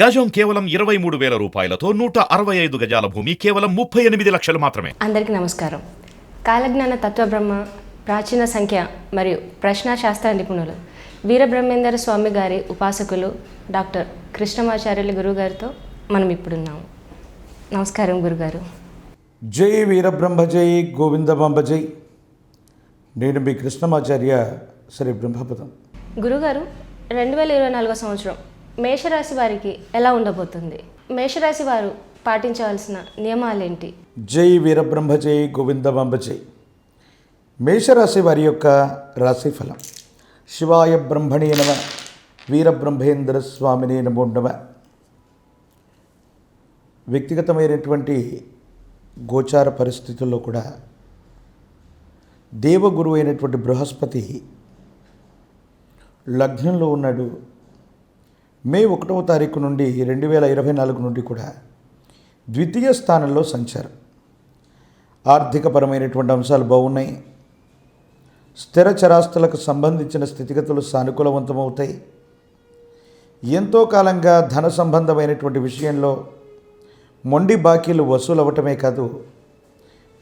గజం కేవలం ఇరవై మూడు వేల రూపాయలతో నూట అరవై ఐదు గజాల భూమి కేవలం ముప్పై ఎనిమిది లక్షలు మాత్రమే. అందరికీ నమస్కారం. కాలజ్ఞాన తత్వబ్రహ్మ ప్రాచీన సంఖ్య మరియు ప్రశ్న శాస్త్ర నిపుణులు వీరబ్రహ్మేందర స్వామి గారి ఉపాసకులు డాక్టర్ కృష్ణమాచార్యులు గురుగారితో మనం ఇప్పుడున్నాము. నమస్కారం గురుగారు. జై వీరబ్రహ్మ జై గోవిందమాంబ జై. నేను మీ కృష్ణమాచార్య శ్రీ బ్రహ్మపదం గురుగారు రెండు వేల ఇరవై నాలుగో సంవత్సరం మేషరాశి వారికి ఎలా ఉండబోతుంది? మేషరాశి వారు పాటించవలసిన నియమాలేంటి? జై వీరబ్రహ్మ జై గోవిందమాంబ జై మేషరాశి వారి యొక్క రాశి ఫలం శివాయ బ్రహ్మణే నమ వీరబ్రహ్మేంద్ర స్వామిని నమో నమ. వ్యక్తిగతమైనటువంటి గోచార పరిస్థితుల్లో కూడా దేవగురు అయినటువంటి బృహస్పతి లగ్నంలో ఉన్నాడు. మే ఒకటవ తారీఖు నుండి రెండు వేల ఇరవై నాలుగు నుండి కూడా ద్వితీయ స్థానంలో సంచారం. ఆర్థికపరమైనటువంటి అంశాలు బాగున్నాయి. స్థిర చరాస్తులకు సంబంధించిన స్థితిగతులు సానుకూలవంతమవుతాయి. ఎంతో కాలంగా ధన సంబంధమైనటువంటి విషయంలో మొండి బాకీలు వసూలు అవ్వటమే కాదు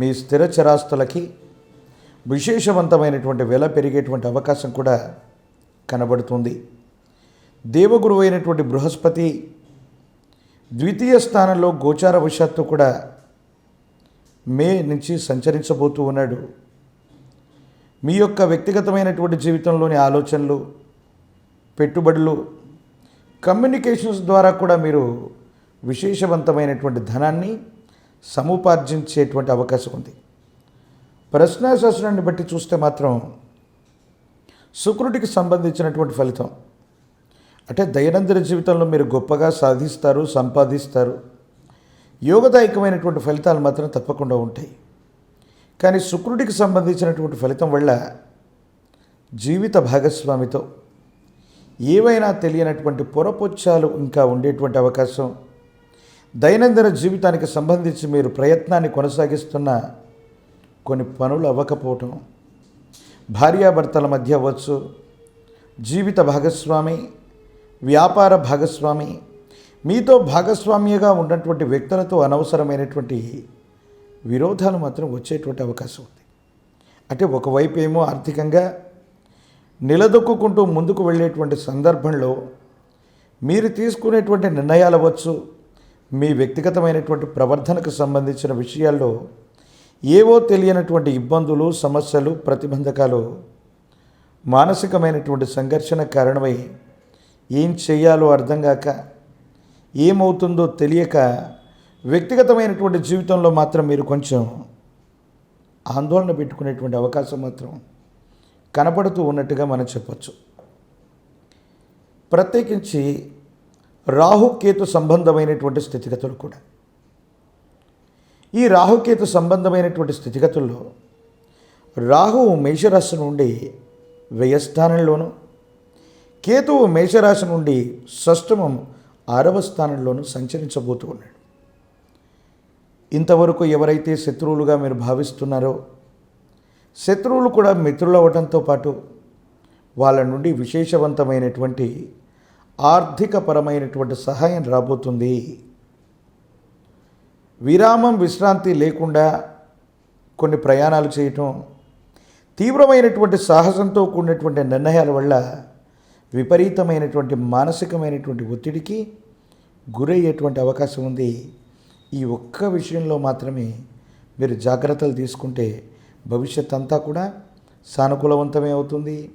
మీ స్థిర చరాస్తులకి విశేషవంతమైనటువంటి వెల పెరిగేటువంటి అవకాశం కూడా కనబడుతుంది. దేవగురు అయినటువంటి బృహస్పతి ద్వితీయ స్థానంలో గోచార వశాత్తు కూడా మే నుంచి సంచరించబోతూ ఉన్నాడు. మీ యొక్క వ్యక్తిగతమైనటువంటి జీవితంలోని ఆలోచనలు పెట్టుబడులు కమ్యూనికేషన్స్ ద్వారా కూడా మీరు విశేషవంతమైనటువంటి ధనాన్ని సముపార్జించేటువంటి అవకాశం ఉంది. ప్రశ్నాశాస్త్రాన్ని బట్టి చూస్తే మాత్రం శుక్రుడికి సంబంధించినటువంటి ఫలితం అంటే దైనందిన జీవితంలో మీరు గొప్పగా సాధిస్తారు సంపాదిస్తారు. యోగదాయకమైనటువంటి ఫలితాలు మాత్రం తప్పకుండా ఉంటాయి. కానీ శుక్రుడికి సంబంధించినటువంటి ఫలితం వల్ల జీవిత భాగస్వామితో ఏవైనా తెలియనటువంటి పొరపొచ్చాలు ఇంకా ఉండేటువంటి అవకాశం దైనందిన జీవితానికి సంబంధించి మీరు ప్రయత్నాన్ని కొనసాగిస్తున్న కొన్ని పనులు అవ్వకపోవటం భార్యాభర్తల మధ్య అవ్వచ్చు జీవిత భాగస్వామి వ్యాపార భాగస్వామి. మీతో భాగస్వామ్యగా ఉన్నటువంటి వ్యక్తులతో అనవసరమైనటువంటి విరోధాలు మాత్రం వచ్చేటువంటి అవకాశం ఉంది. అంటే ఒకవైపు ఏమో ఆర్థికంగా నిలదొక్కుంటూ ముందుకు వెళ్ళేటువంటి సందర్భంలో మీరు తీసుకునేటువంటి నిర్ణయాలు అవ్వచ్చు. మీ వ్యక్తిగతమైనటువంటి ప్రవర్తనకు సంబంధించిన విషయాల్లో ఏవో తెలియనటువంటి ఇబ్బందులు సమస్యలు ప్రతిబంధకాలు మానసికమైనటువంటి సంఘర్షణ కారణమై ఏం చేయాలో అర్థం కాక ఏమవుతుందో తెలియక వ్యక్తిగతమైనటువంటి జీవితంలో మాత్రం మీరు కొంచెం ఆందోళన పెట్టుకునేటువంటి అవకాశం మాత్రం కనపడుతూ ఉన్నట్టుగా మనం చెప్పచ్చు. ప్రత్యేకించి రాహుకేతు సంబంధమైనటువంటి స్థితిగతులు కూడా. ఈ రాహుకేతు సంబంధమైనటువంటి స్థితిగతుల్లో రాహువు మేషరాశి నుండి వ్యయస్థానంలోనూ కేతువు మేషరాశి నుండి షష్టమం ఆరవ స్థానంలోనూ సంచరించబోతూ ఉన్నాడు. ఇంతవరకు ఎవరైతే శత్రువులుగా మీరు భావిస్తున్నారో శత్రువులు కూడా మిత్రులు అవ్వడంతో పాటు వాళ్ళ నుండి విశేషవంతమైనటువంటి ఆర్థికపరమైనటువంటి సహాయం రాబోతుంది. విరామం విశ్రాంతి లేకుండా కొన్ని ప్రయాణాలు చేయటం తీవ్రమైనటువంటి సాహసంతో కూడినటువంటి నిర్ణయాల వల్ల విపరీతమైనటువంటి మానసికమైనటువంటి ఒత్తిడికి గురయ్యేటువంటి అవకాశం ఉంది. ఈ ఒక్క విషయంలో మాత్రమే మీరు జాగ్రత్తలు తీసుకుంటే భవిష్యత్ అంతా కూడా సానుకూలవంతమే అవుతుంది.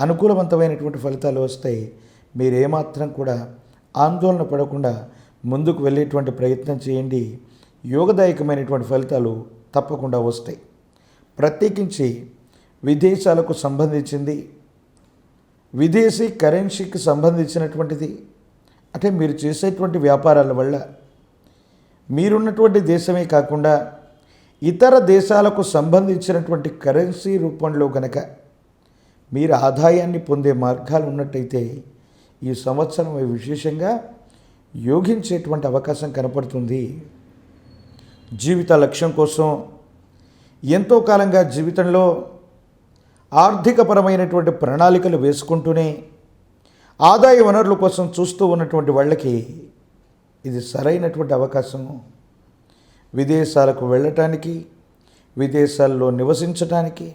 అనుకూలవంతమైనటువంటి ఫలితాలు వస్తాయి. మీరు ఏమాత్రం కూడా ఆందోళన పడకుండా ముందుకు వెళ్ళేటువంటి ప్రయత్నం చేయండి. యోగదాయకమైనటువంటి ఫలితాలు తప్పకుండా వస్తాయి. ప్రత్యేకించి విదేశాలకు సంబంధించింది విదేశీ కరెన్సీకి సంబంధించినటువంటిది. అంటే మీరు చేసేటువంటి వ్యాపారాల వల్ల మీరున్నటువంటి దేశమే కాకుండా ఇతర దేశాలకు సంబంధించినటువంటి కరెన్సీ రూపంలో గనక మీరు ఆదాయాన్ని పొందే మార్గాలు ఉన్నట్టయితే ఈ సంవత్సరం విశేషంగా యోగించేటువంటి అవకాశం కనపడుతుంది. జీవిత లక్ష్యం కోసం ఎంతో కాలంగా జీవితంలో ఆర్థికపరమైనటువంటి ప్రణాళికలు వేసుకుంటూనే ఆదాయ వనరుల కోసం చూస్తూ ఉన్నటువంటి వాళ్ళకి ఇది సరైనటువంటి అవకాశము. విదేశాలకు వెళ్ళటానికి విదేశాల్లో నివసించటానికి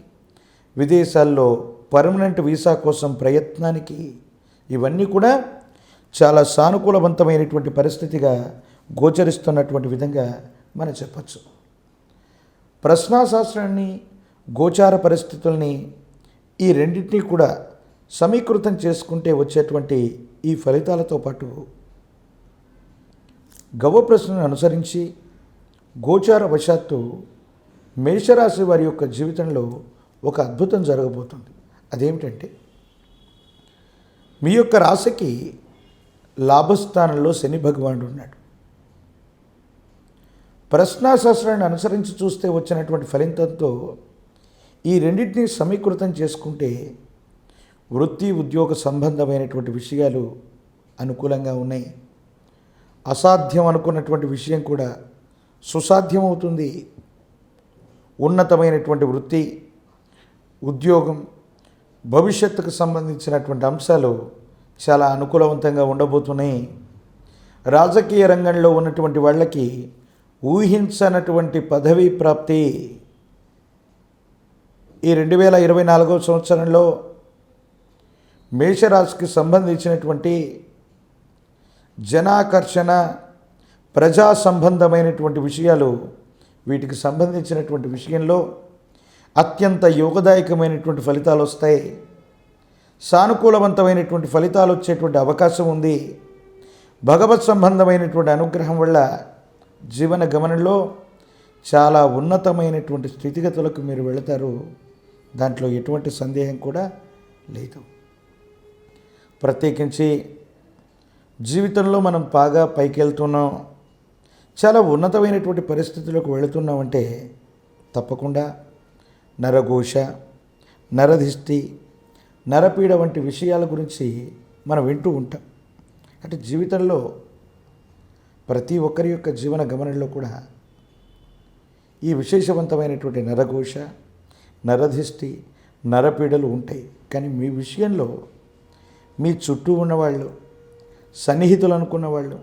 విదేశాల్లో పర్మనెంట్ వీసా కోసం ప్రయత్నానికి ఇవన్నీ కూడా చాలా సానుకూలవంతమైనటువంటి పరిస్థితిగా గోచరిస్తున్నటువంటి విధంగా మనం చెప్పచ్చు. ప్రశ్నాశాస్త్రాన్ని గోచార పరిస్థితుల్ని ఈ రెండింటినీ కూడా సమీకృతం చేసుకుంటే వచ్చేటువంటి ఈ ఫలితాలతో పాటు గవ ప్రశ్నను అనుసరించి గోచార వశాత్తు మేషరాశి వారి యొక్క జీవితంలో ఒక అద్భుతం జరగబోతుంది. అదేమిటంటే మీ యొక్క రాశికి లాభస్థానంలో శని భగవానుడు ఉన్నాడు. ప్రశ్నాశాస్త్రాన్ని అనుసరించి చూస్తే వచ్చినటువంటి ఫలితంతో ఈ రెండింటిని సమీకృతం చేసుకుంటే వృత్తి ఉద్యోగ సంబంధమైనటువంటి విషయాలు అనుకూలంగా ఉన్నాయి. అసాధ్యం అనుకున్నటువంటి విషయం కూడా సుసాధ్యం అవుతుంది ఉన్నతమైనటువంటి వృత్తి ఉద్యోగం భవిష్యత్తుకు సంబంధించినటువంటి అంశాలు చాలా అనుకూలవంతంగా ఉండబోతున్నాయి. రాజకీయ రంగంలో ఉన్నటువంటి వాళ్ళకి ఊహించనటువంటి పదవీ ప్రాప్తి ఈ రెండు వేల ఇరవై నాలుగో సంవత్సరంలో మేషరాశికి సంబంధించినటువంటి జనాకర్షణ ప్రజా సంబంధమైనటువంటి విషయాలు వీటికి సంబంధించినటువంటి విషయంలో అత్యంత యోగదాయకమైనటువంటి ఫలితాలు వస్తాయి. సానుకూలవంతమైనటువంటి ఫలితాలు వచ్చేటువంటి అవకాశం ఉంది. భగవత్ సంబంధమైనటువంటి అనుగ్రహం వల్ల జీవన గమనంలో చాలా ఉన్నతమైనటువంటి స్థితిగతులకు మీరు వెళతారు. దాంట్లో ఎటువంటి సందేహం కూడా లేదు. ప్రత్యేకించి జీవితంలో మనం బాగా పైకి వెళ్తున్నాం చాలా ఉన్నతమైనటువంటి పరిస్థితులకు వెళుతున్నామంటే తప్పకుండా నరఘోష నరధిష్టి నరపీడ వంటి విషయాల గురించి మనం వింటూ ఉంటాం. అంటే జీవితంలో ప్రతి ఒక్కరి యొక్క జీవన గమనంలో కూడా ఈ విశేషవంతమైనటువంటి నరఘోష నరధిష్టి నరపీడలు ఉంటాయి. కానీ మీ విషయంలో మీ చుట్టూ ఉన్నవాళ్ళు సన్నిహితులు అనుకున్న వాళ్ళు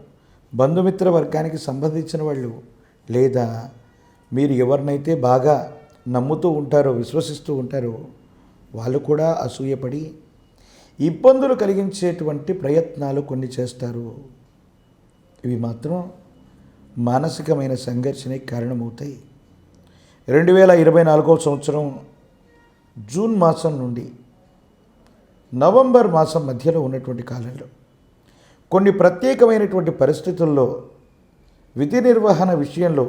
బంధుమిత్ర వర్గానికి సంబంధించిన వాళ్ళు లేదా మీరు ఎవరినైతే బాగా నమ్ముతూ ఉంటారో విశ్వసిస్తూ ఉంటారో వాళ్ళు కూడా అసూయపడి ఇబ్బందులు కలిగించేటువంటి ప్రయత్నాలు కొన్ని చేస్తారు. ఇవి మాత్రం మానసికమైన సంఘర్షణకి కారణమవుతాయి. రెండు వేల ఇరవై నాలుగో సంవత్సరం జూన్ మాసం నుండి నవంబర్ మాసం మధ్యలో ఉన్నటువంటి కాలంలో కొన్ని ప్రత్యేకమైనటువంటి పరిస్థితుల్లో విధి నిర్వహణ విషయంలో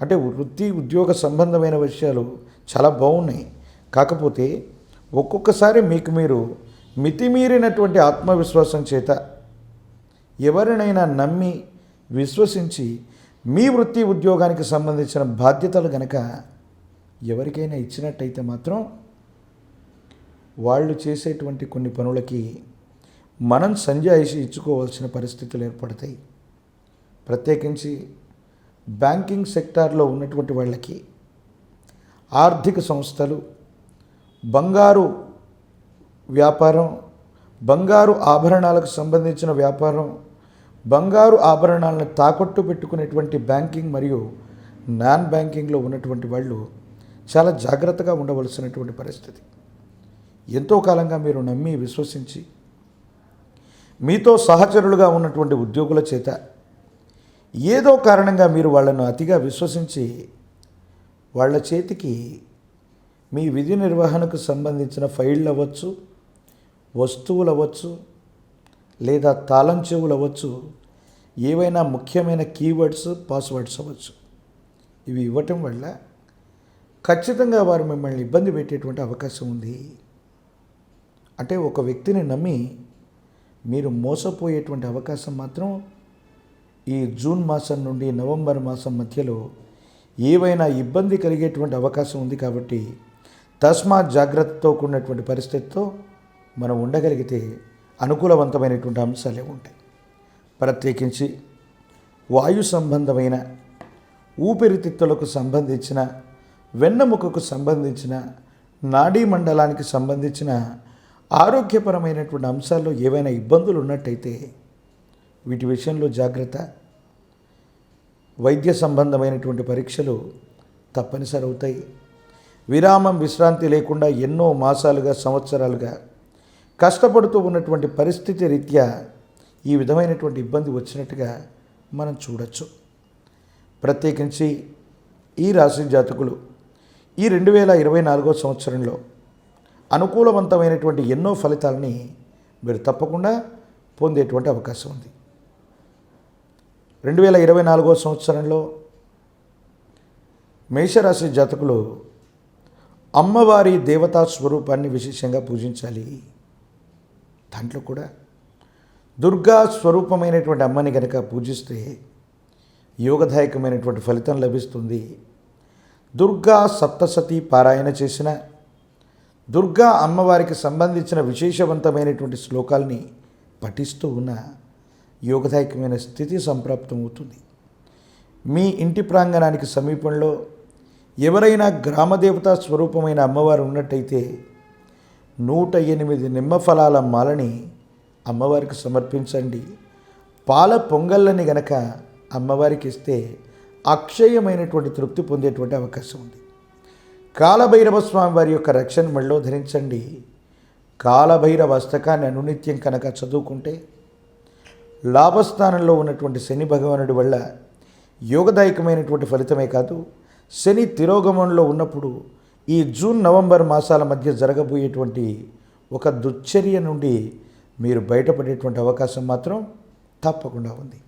అంటే వృత్తి ఉద్యోగ సంబంధమైన విషయాలు చాలా బాగున్నాయి. కాకపోతే ఒక్కొక్కసారి మీకు మీరు మితిమీరినటువంటి ఆత్మవిశ్వాసం చేత ఎవరినైనా నమ్మి విశ్వసించి మీ వృత్తి ఉద్యోగానికి సంబంధించిన బాధ్యతలు గనక ఎవరికైనా ఇచ్చినట్టయితే మాత్రం వాళ్ళు చేసేటువంటి కొన్ని పనులకి మనం సంజాయిషి ఇచ్చుకోవాల్సిన పరిస్థితులు ఏర్పడతాయి. ప్రత్యేకించి బ్యాంకింగ్ సెక్టార్లో ఉన్నటువంటి వాళ్ళకి ఆర్థిక సంస్థలు బంగారు వ్యాపారం బంగారు ఆభరణాలకు సంబంధించిన వ్యాపారం బంగారు ఆభరణాలను తాకట్టు పెట్టుకునేటువంటి బ్యాంకింగ్ మరియు నాన్ బ్యాంకింగ్లో ఉన్నటువంటి వాళ్ళు చాలా జాగ్రత్తగా ఉండవలసినటువంటి పరిస్థితి. ఎంతో కాలంగా మీరు నమ్మి విశ్వసించి మీతో సహచరులుగా ఉన్నటువంటి ఉద్యోగుల చేత ఏదో కారణంగా మీరు వాళ్ళను అతిగా విశ్వసించి వాళ్ళ చేతికి మీ విధి నిర్వహణకు సంబంధించిన ఫైళ్ళు అవ్వచ్చు వస్తువులు అవ్వచ్చు లేదా తాళం చెవులు అవ్వచ్చు ఏవైనా ముఖ్యమైన కీవర్డ్స్ పాస్వర్డ్స్ అవ్వచ్చు. ఇవి ఇవ్వటం వల్ల ఖచ్చితంగా వారు మిమ్మల్ని ఇబ్బంది పెట్టేటువంటి అవకాశం ఉంది. అంటే ఒక వ్యక్తిని నమ్మి మీరు మోసపోయేటువంటి అవకాశం మాత్రం ఈ జూన్ మాసం నుండి నవంబర్ మాసం మధ్యలో ఏవైనా ఇబ్బంది కలిగేటువంటి అవకాశం ఉంది కాబట్టి తస్మాత్ జాగ్రత్తతో కూడినటువంటి పరిస్థితితో మనం ఉండగలిగితే అనుకూలవంతమైనటువంటి అంశాలే ఉంటాయి. ప్రత్యేకించి వాయు సంబంధమైన ఊపిరితిత్తులకు సంబంధించిన వెన్నెముకకు సంబంధించిన నాడీ మండలానికి సంబంధించిన ఆరోగ్యపరమైనటువంటి అంశాల్లో ఏవైనా ఇబ్బందులు ఉన్నట్టయితే వీటి విషయంలో జాగ్రత్త. వైద్య సంబంధమైనటువంటి పరీక్షలు తప్పనిసరి అవుతాయి. విరామం విశ్రాంతి లేకుండా ఎన్నో మాసాలుగా సంవత్సరాలుగా కష్టపడుతూ ఉన్నటువంటి పరిస్థితి రీత్యా ఈ విధమైనటువంటి ఇబ్బంది వచ్చినట్టుగా మనం చూడొచ్చు. ప్రత్యేకించి ఈ రాశి జాతకులు ఈ రెండు వేల ఇరవై నాలుగో సంవత్సరంలో అనుకూలవంతమైనటువంటి ఎన్నో ఫలితాలని మీరు తప్పకుండా పొందేటువంటి అవకాశం ఉంది. రెండు వేల ఇరవై నాలుగో సంవత్సరంలో మేషరాశి జాతకులు అమ్మవారి దేవతా స్వరూపాన్ని విశేషంగా పూజించాలి. దాంట్లో కూడా దుర్గా స్వరూపమైనటువంటి అమ్మని కనుక పూజిస్తే యోగదాయకమైనటువంటి ఫలితం లభిస్తుంది. దుర్గా సప్తసతి పారాయణ చేసిన దుర్గా అమ్మవారికి సంబంధించిన విశేషవంతమైనటువంటి శ్లోకాల్ని పఠిస్తూ ఉన్న యోగదాయకమైన స్థితి సంప్రాప్తం అవుతుంది మీ ఇంటి ప్రాంగణానికి సమీపంలో ఎవరైనా గ్రామదేవతా స్వరూపమైన అమ్మవారు ఉన్నట్టయితే నూట ఎనిమిది నిమ్మ ఫలాల మాలని అమ్మవారికి సమర్పించండి. పాల పొంగళ్ళని గనక అమ్మవారికి ఇస్తే అక్షయమైనటువంటి తృప్తి పొందేటువంటి అవకాశం ఉంది. కాలభైరవ స్వామి వారి యొక్క రక్షణ మెళ్ళో ధరించండి. కాలభైరవ అష్టకాన్ని అనునిత్యం కనుక చదువుకుంటే లాభస్థానంలో ఉన్నటువంటి శని భగవానుడి వల్ల యోగదాయకమైనటువంటి ఫలితమే కాదు శని తిరోగమంలో ఉన్నప్పుడు ఈ జూన్ నవంబర్ మాసాల మధ్య జరగబోయేటువంటి ఒక దుశ్చర్య నుండి మీరు బయటపడేటువంటి అవకాశం మాత్రం తప్పకుండా ఉంది.